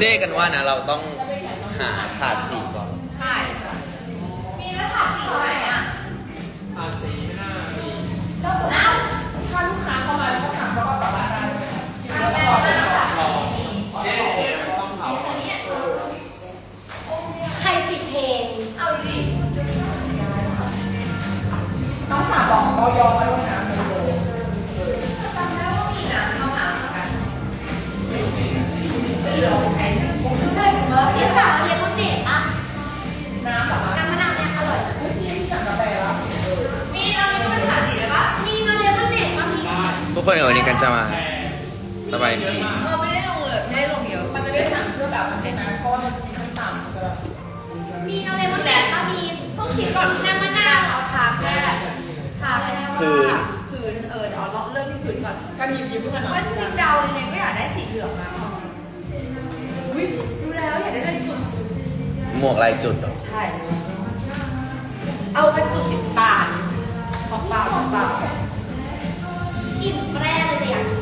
เจ้กันว่านะเราต้องหาถาดสีก่อน ใช่ มีแล้วถาดสีไหนอะขาดสีไม่น่ามีแล้วสุดท้ายถ้าลูกค้าเข้ามา ทุกคนวันนี้กันจะมาระบายสีเออไม่ได้ลงเลยไม่ได้ลงเยอะมันจะได้สั่งเพื่อแบบใช่ไหมเพราะว่ามันมีขั้นต่ำมันจะแบบมีโรงเรียนคนเด็กมามีต้องคิดก่อนน้ำมะนาวเอาทาแค่ทาแค่ว่าผืนเออเอาเริ่มที่ผืนก่อนกันหยิบหยิบขึ้นมาหน่อยว่าจริงๆเดายังไงก็อยากได้สีเหลืองมาอุ้ยดูแล้วอยากได้เป็นจุดหมวกลายจุดเหรอใช่เอาเป็นจุดสิบตาลของเปล่าของเปล่า อิ่ม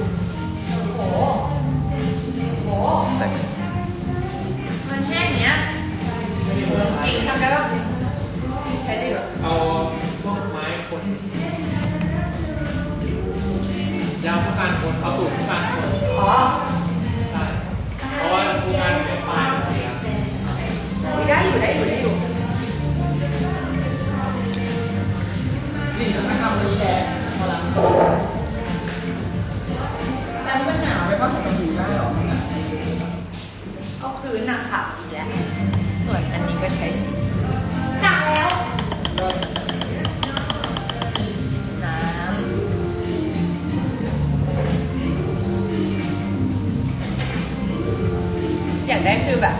อยากได้คือแบบ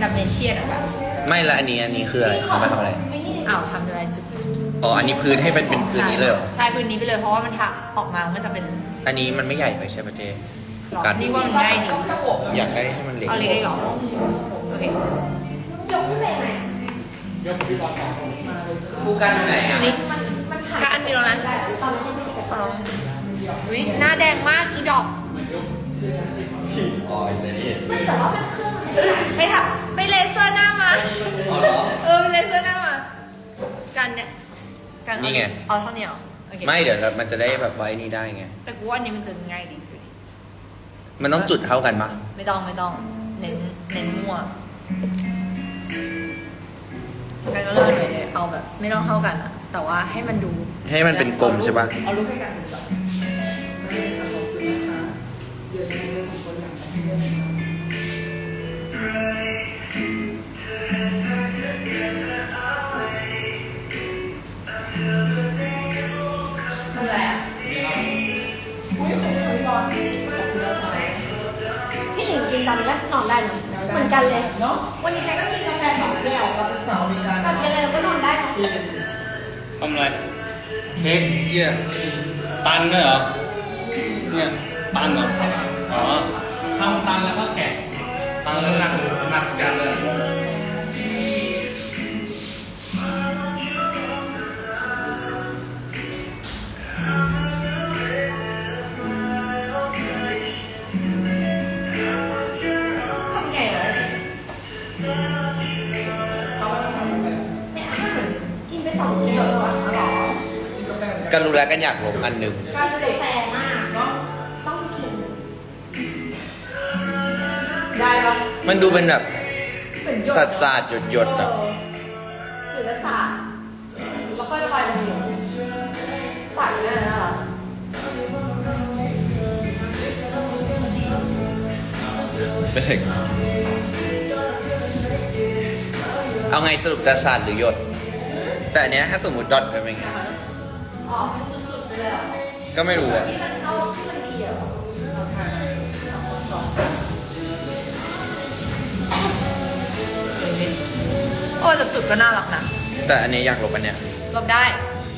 ดัมเมเชียนอะแบบไม่ละอันนี้อันนี้คืออะไรเอามาทำอะไรไม่นี่อ้าวทำอะไรจุดอ๋ออันนี้พื้นให้เป็นเป็นพื้นนี้เลยเหรอใช่พื้นนี้ไปเลยเพราะว่ามันถักออกมามันก็จะเป็นอันนี้มันไม่ใหญ่ไปใช่ปะเจหลอดกันนี่ว่ามันง่ายดีอยากได้ให้มันเล็กเอาเล็กได้เหรอโอเคยกขึ้นไปไหนยกพี่บอลสองคนคู่กันอยู่ไหนออะยู่นี่ก็อันนี้ตรงนั้นตอนนี้ไม่ได้กับขอลองอุ้ยหน้าแดงมากอีดอก อ๋อเจนี่ไม่แต่ว่ามันเครื่องมันไปทำไปเลเซอร์หน้ามา อ๋อเหรอ เออไปเลเซอร์หน้ามา กันเนี่ย กันเอานี่ไง เอาเท่านี้เหรอโอเคไม่เดี๋ยวมันจะได้แบบไว้นี่ได้ไง แต่กูว่าอันนี้มันจะง่ายดีมันต้องจุดเท่ากันปะไม่ต้องไม่ต้อง เน้นเน้นมั่วกันก็เลิกเลยเลยเอาแบบ ไม่ต้องเท่ากันอะแต่ว่าให้มันดูให้มันเป็นกลมใช่ปะเอาลูกให้กันดูก่อน ตอนนี้นอนได้เนอะเหมือนกันเลย เนาะวันนี้ใครก็กินกาแฟสองแก้วเราเป็นสาวมีการกับกินอะไรเราก็นอนได้เนอะทำอะไรเค้กเชี่ยตันด้วยเหรอเนี่ยตันเหรออ๋อทำตันแล้วก็แกะตันแล้วหนักหนักจัดเลย แล้วกันอยากลงอันหนึ่งกาแฟมากต้องกิน ได้ปะมันดูเป็นแบบสัดสาดหยดหยดๆแบบหรือจะสาดแล้วค่อยระบายลงหลุมสาดเนี่ยนะเหรอไม่ถึงเอาไงสรุปจะสาดหรือหยด แต่อันเนี้ยถ้าสมมติดอทกันเป็นไงอ๋อเป็นจุดๆไปเลยเหรอ ก็ไม่รู้อะที่มันเอาที่มันดีเหรอโอ้แต่จุดก็น่ารักนะ แต่อันนี้อยากลบอันเนี้ยลบได้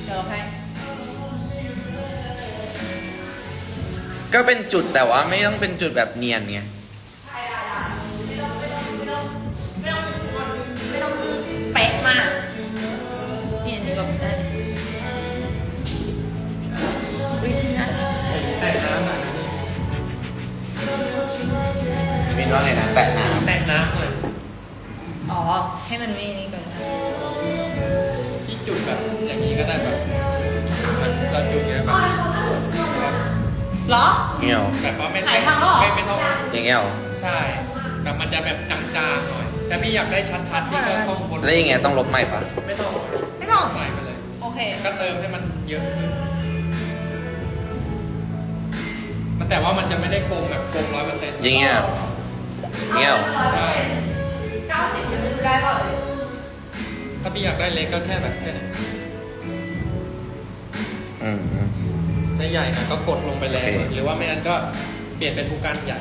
เดี๋ยวลบให้ ก็เป็นจุดแต่ว่าไม่ต้องเป็นจุดแบบเนียนไง วแบบว่าไม่หายทางแล้วเหรอ ไม่ไม่ต้องอย่างเงี้ยเหรอใช่แบบมันจะแบบจางๆหน่อย แต่พี่อยากได้ชัดๆที่ก็ต้องบนแล้วยังไงต้องลบใหม่ปะไม่ต้องไม่ต้องใส่ไปเลย โอเค ก็เติมให้มันเยอะขึ้นมันแต่ว่ามันจะไม่ได้คมแบบคมร้อยเปอร์เซ็นต์อย่างเงี้ยอย่างเงี้ยเหรอใช่เก้าสิบจะไม่รู้ได้เปล่าเลยถ้าพี่อยากได้เล็กก็แค่แบบแค่นี้อืมอืม ถ้าใหญ่หน่อยก็กดลงไปแรงโอเค หรือว่าไม่งั้นก็เปลี่ยนเป็นผู้กันใหญ่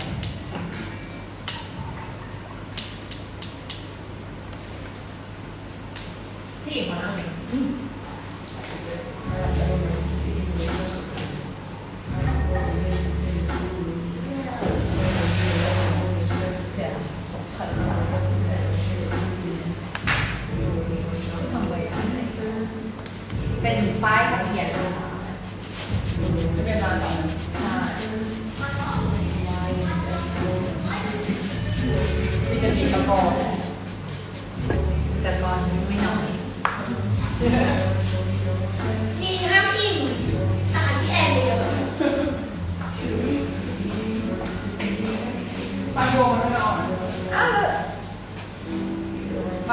พี่หญิงมานั่ง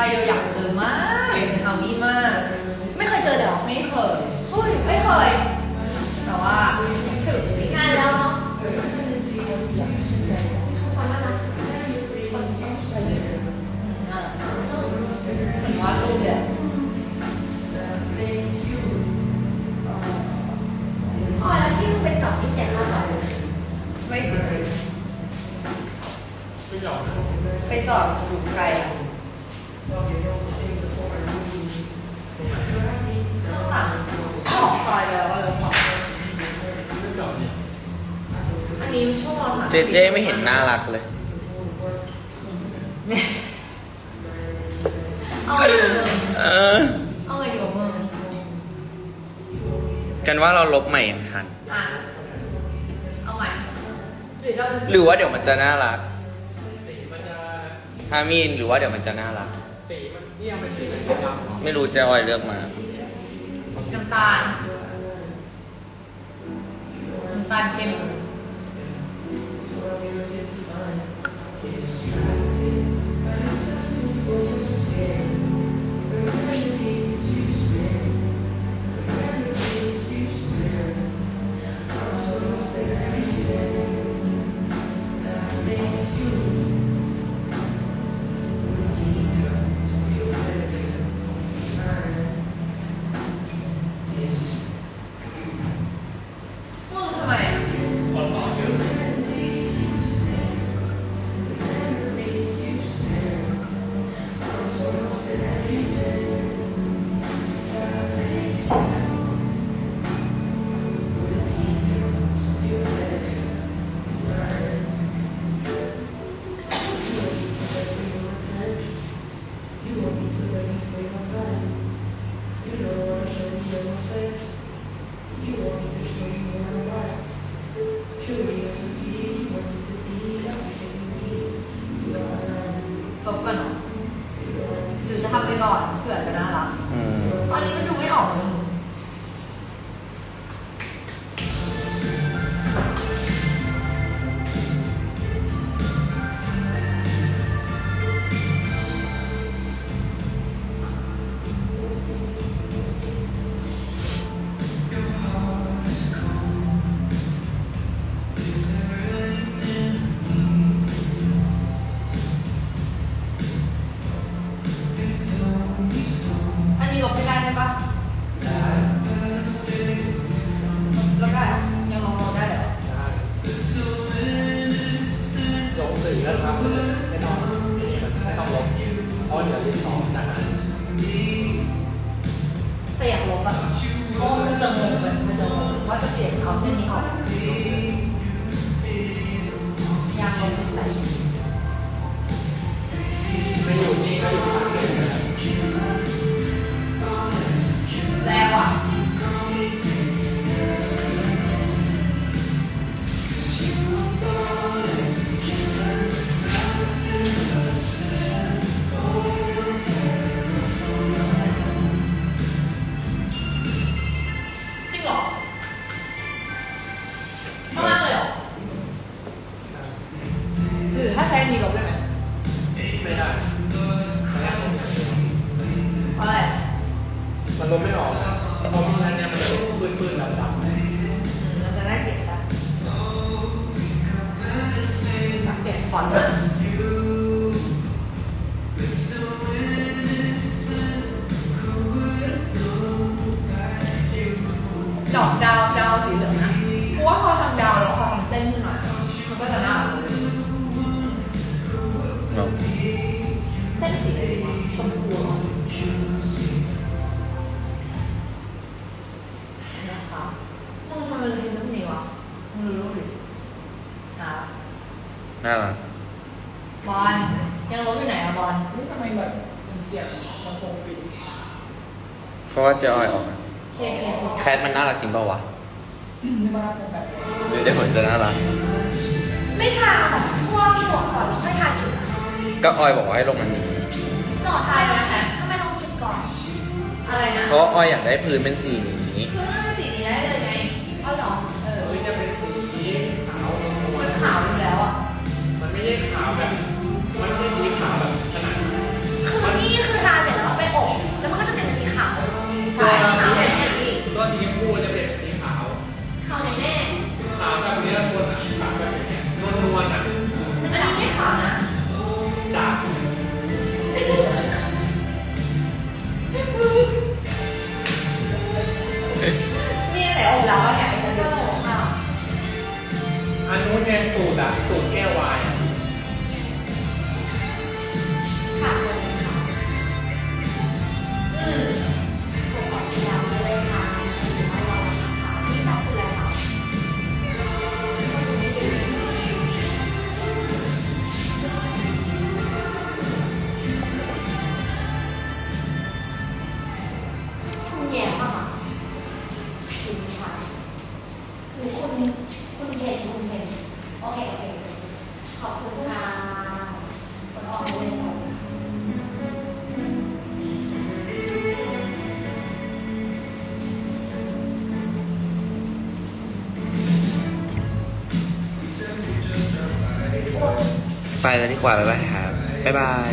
ปล เราหาเจเจไม่เห็นน่ารักเลย เอาไงดีวะมึงเออ เอาไงดีวะมึงกันว่าเราลบใหม่อย่างทัน อะ เอาใหม่หรือเราจะหรือว่าเดี๋ยวมันจะน่ารักสีมันจะถ้ามีนหรือว่าเดี๋ยวมันจะน่ารักสีมันที่ยังเป็นสีเหลืองดำไม่รู้เจออยเลือกมา น้ำตาลน้ำตาลเข้ม Deus te fazer para sua força เผื่อจะน่ารักอืม ตอนนี้มันดูไม่ออกเลย ว่าจะอ่อยออกแคทมันน่ารักจริงเปล่าวะเดี๋ยด้ผลจะน่ารัก ไม่ค่ะบบทั่วมีหมวกก่อนแล้วค่อยทาจุดก็ออยบอกว่าให้ลงอันนี้ ก่อนทาแล้วนะถ้าไม่ลงจุดก่อนอะไรนะเพราะว่ออยอยากได้พื้นเป็นสีนี้ คือมันเป็นสีนี้ได้เลยไงเอาเหรอเออจะเป็นสีขาวมันขาวอยู่แล้วอะ มันไม่ได้ขาวแบบ แล้วดีกว่าแล้วนะครับบ๊ายบาย